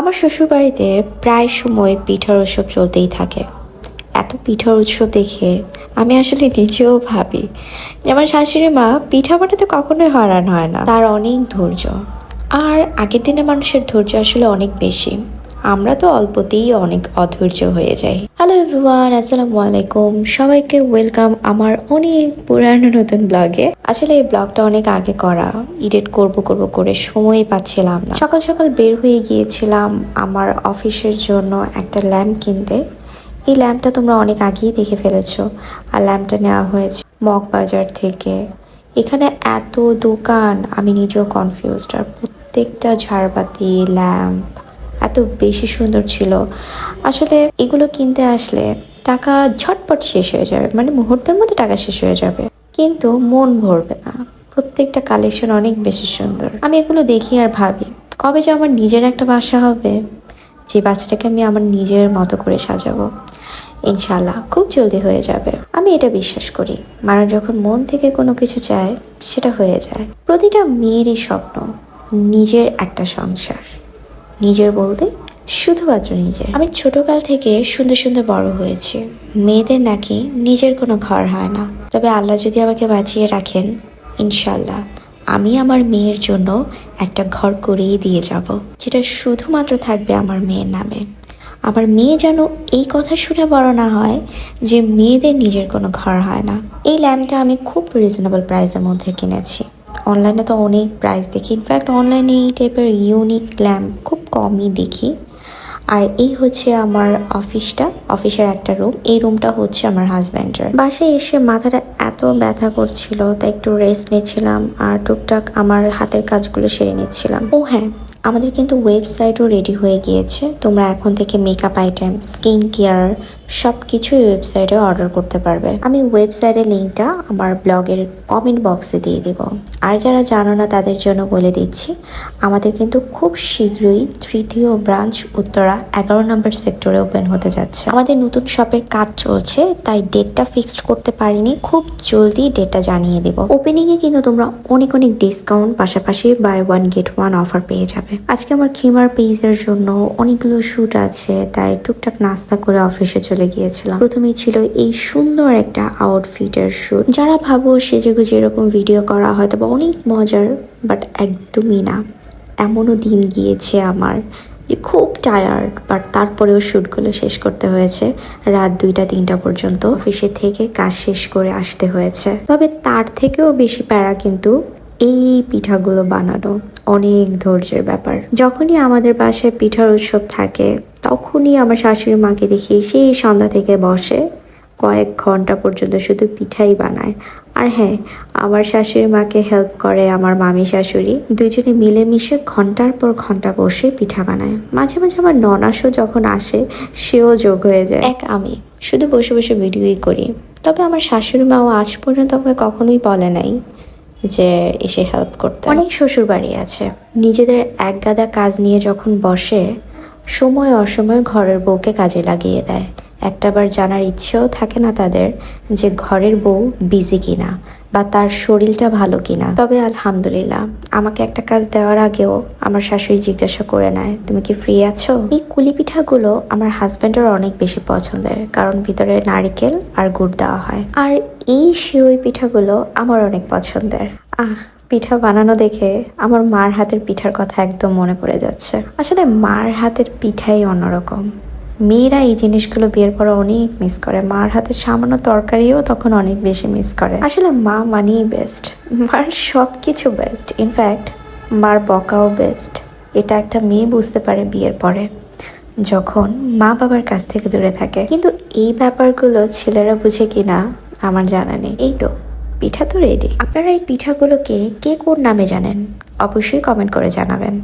আমার শ্বশুরবাড়িতে প্রায় সময় পিঠার উৎসব চলতেই থাকে। এত পিঠার উৎসব দেখে আমি আসলে নিজেও ভাবি যে আমার শাশুড়ি মা পিঠা বানাতে কখনোই হয়রান হয় না। তার অনেক ধৈর্য। আর আগের দিনে মানুষের ধৈর্য আসলে অনেক বেশি। আমরা তো অল্পতেই অনেক অধৈর্য হয়ে যাই। হ্যালো এভরিওয়ান আসসালামু আলাইকুম। সবাইকে ওয়েলকাম আমার অনেক পুরানো নতুন ব্লগে আসলে এই ব্লগটা অনেক আগে করা। এডিট করব করব, করে সময় পাচ্ছিলাম না। সকাল সকাল বের হয়ে গিয়েছিলাম আমার অফিসের জন্য একটা ল্যাম্প কিনতে। এই ল্যাম্পটা তোমরা অনেক আগেই দেখে ফেলেছো। আর ল্যাম্পটা নেওয়া হয়েছে মগবাজার থেকে। এখানে এত দোকান, আমি নিজেও কনফিউজড আর প্রত্যেকটা ঝাড়বাতি, ল্যাম্প এত বেশি সুন্দর ছিল। আসলে এগুলো কিনতে আসলে টাকা ঝটপট শেষ হয়ে যাবে মানে মুহূর্তের মধ্যে টাকা শেষ হয়ে যাবে। কিন্তু মন ভরবে না। প্রত্যেকটা কালেকশন অনেক বেশি সুন্দর। আমি এগুলো দেখি আর ভাবি, কবে যে আমার নিজের একটা বাসা হবে? যে বাচ্চাটাকে আমি আমার নিজের মতো করে সাজাবো ইনশাল্লাহ খুব জলদি হয়ে যাবে। আমি এটা বিশ্বাস করি, মানুষ যখন মন থেকে কোনো কিছু চায়, সেটা হয়ে যায়। প্রতিটা মেয়েরই স্বপ্ন, নিজের একটা সংসার। নিজের বলতে শুধুমাত্র নিজের। আমি ছোটকাল থেকে সুন্দর সুন্দর বড় হয়েছি। মেয়েদের নাকি নিজের কোনো ঘর হয় না। তবে আল্লাহ যদি আমাকে বাঁচিয়ে রাখেন ইনশাল্লাহ আমি আমার মেয়ের জন্য একটা ঘর করেই দিয়ে যাব, যেটা শুধুমাত্র থাকবে আমার মেয়ের নামে। আমার মেয়ে যেন এই কথা শুনে বড় না হয় যে মেয়েদের নিজের কোনো ঘর হয় না। এই ল্যাম্পটা আমি খুব রিজনেবল প্রাইসের মধ্যে কিনেছি। অনলাইনে তো অনেক প্রাইস দেখি। ইনফ্যাক্ট অনলাইনে এই টাইপের ইউনিক ল্যাম্প খুব কমই দেখি। আর এই হচ্ছে আমার অফিসটা অফিসের একটা রুম এই রুমটা হচ্ছে আমার হাজব্যান্ডের বাসায় এসে মাথাটা এত ব্যথা করছিল, তাই একটু রেস্ট নিচ্ছিলাম আর টুকটাক আমার হাতের কাজগুলো সেরে নিচ্ছিলাম। ও হ্যাঁ আমাদের কিন্তু ওয়েবসাইটও রেডি হয়ে গিয়েছে। তোমরা এখন থেকে মেকআপ আইটেম স্কিন কেয়ার সব কিছুই ওয়েবসাইটে অর্ডার করতে পারবে। আমি ওয়েবসাইটের লিঙ্কটা আমার ব্লগের কমেন্ট বক্সে দিয়ে দিব। আর যারা জানো না, তাদের জন্য বলে দিচ্ছি, আমাদের কিন্তু খুব শীঘ্রই তৃতীয় ব্রাঞ্চ উত্তরা এগারো নম্বর সেক্টরে ওপেন হতে যাচ্ছে। আমাদের নতুন শপের কাজ চলছে, তাই ডেটটা ফিক্সড করতে পারিনি। খুব জলদি ডেটটা জানিয়ে দেব। ওপেনিংয়ে কিন্তু তোমরা অনেক অনেক ডিসকাউন্ট পাশাপাশি buy one get one offer পেয়ে যাবে। আজকে আমার খিমার পেজের জন্য অনেকগুলো শ্যুট আছে, তাই টুকটাক নাস্তা করে অফিসে চলে গিয়েছিলাম। প্রথমেই ছিল এই সুন্দর একটা আউটফিটের শ্যুট যারা ভাবো সেজে গুজে এরকম ভিডিও করা হয়তো বা অনেক মজার বাট একদমই না। এমনও দিন গিয়েছে আমার যে খুব টায়ার্ড বাট তারপরেও শ্যুটগুলো শেষ করতে হয়েছে। রাত দুইটা, তিনটা পর্যন্ত অফিসে থেকে কাজ শেষ করে আসতে হয়েছে। তবে তার থেকেও বেশি প্যারা কিন্তু এই পিঠাগুলো বানানো অনেক ধৈর্যের ব্যাপার। যখনই আমাদের বাসায় পিঠার উৎসব থাকে, তখনই আমার শাশুড়ি মাকে দেখি সেই সন্ধ্যা থেকে বসে কয়েক ঘণ্টা পর্যন্ত শুধু পিঠাই বানায়। আর হ্যাঁ আমার শাশুড়ি মাকে হেল্প করে আমার মামি শাশুড়ি। দুজনে মিলেমিশে ঘণ্টার পর ঘণ্টা বসে পিঠা বানায়। মাঝে মাঝে আমার ননাসও যখন আসে, সেও যোগ হয়ে যায়। এক আমি, শুধু বসে বসে ভিডিওই করি। তবে আমার শাশুড়ি মাও আজ পর্যন্ত আমাকে কখনোই বলে নাই। যে এসে হেল্প করতে। অনেক শ্বশুর বাড়ি আছে। নিজেদের এক গাদা কাজ নিয়ে যখন বসে, সময় অসময় ঘরের বউকে কাজে লাগিয়ে দেয়। একটাবার জানার ইচ্ছেও থাকে না তাদের যে ঘরের বউ বিজি কিনা। বা তার শরীরটা ভালো কিনা। তবে আলহামদুলিল্লাহ, আমাকে একটা কাজ দেওয়ার আগেও আমার শাশুড়ি জিজ্ঞাসা করে নেয়, তুমি কি ফ্রি আছো? এই কুলি পিঠাগুলো আমার হাজব্যান্ডের অনেক বেশি পছন্দের, কারণ ভিতরে নারিকেল আর গুড় দেওয়া হয়। আর এই শিওই পিঠাগুলো আমার অনেক পছন্দের। আহ, পিঠা বানানো দেখে আমার মার হাতের পিঠার কথা একদম মনে পড়ে যাচ্ছে। আসলে মার হাতের পিঠাই অন্যরকম। মেয়েরা এই জিনিসগুলো বিয়ের পর অনেক মিস করে। মার হাতের সামান্য তরকারিও তখন অনেক বেশি মিস করে। আসলে মা মানেই বেস্ট মার সব কিছু বেস্ট ইনফ্যাক্ট মার বকাও বেস্ট এটা একটা মেয়ে বুঝতে পারে বিয়ের পরে, যখন মা বাবার কাছ থেকে দূরে থাকে। কিন্তু এই ব্যাপারগুলো ছেলেরা বুঝে কিনা, আমার জানা নেই। এই তো, পিঠা তো রেডি আপনারা এই পিঠাগুলোকে কে কোন নামে জানেন? অবশ্যই কমেন্ট করে জানাবেন।